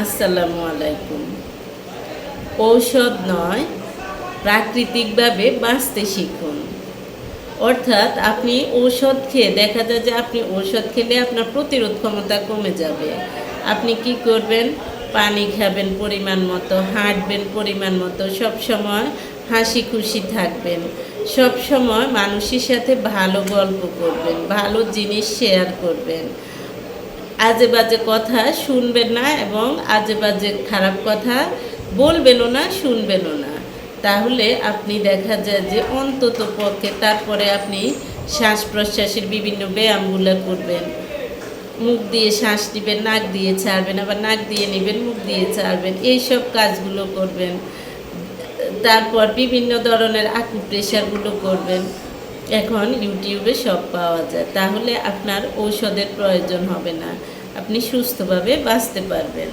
আসসালামু আলাইকুম। ঔষধ নয়, প্রাকৃতিকভাবে বাঁচতে শিখুন। অর্থাৎ আপনি ঔষধ খেয়ে দেখা যায় যে আপনি ঔষধ খেলে আপনার প্রতিরোধ ক্ষমতা কমে যাবে। আপনি কি করবেন? পানি খাবেন পরিমাণ মতো, হাঁটবেন পরিমাণ মতো, সব সময় হাসি খুশি থাকবেন। সব সময় মানুষের সাথে ভালো গল্প করবেন, ভালো জিনিস শেয়ার করবেন। আজে বাজে কথা শুনবেন না এবং আজে বাজে খারাপ কথা বলবেনও না, শুনবেনও না। তাহলে আপনি দেখা যায় যে অন্তত পক্ষে তারপরে আপনি শ্বাস প্রশ্বাসের বিভিন্ন ব্যায়ামগুলো করবেন। মুখ দিয়ে শ্বাস নেবেন, নাক দিয়ে ছাড়বেন, আবার নাক দিয়ে নেবেন, মুখ দিয়ে ছাড়বেন, এইসব কাজগুলো করবেন। তারপর বিভিন্ন ধরনের আকু প্রেশারগুলো করবেন। এখন ইউটিউবে সব পাওয়া যায়। তাহলে আপনার ঔষধের প্রয়োজন হবে না। আপনি সুস্থভাবে বাঁচতে পারবেন।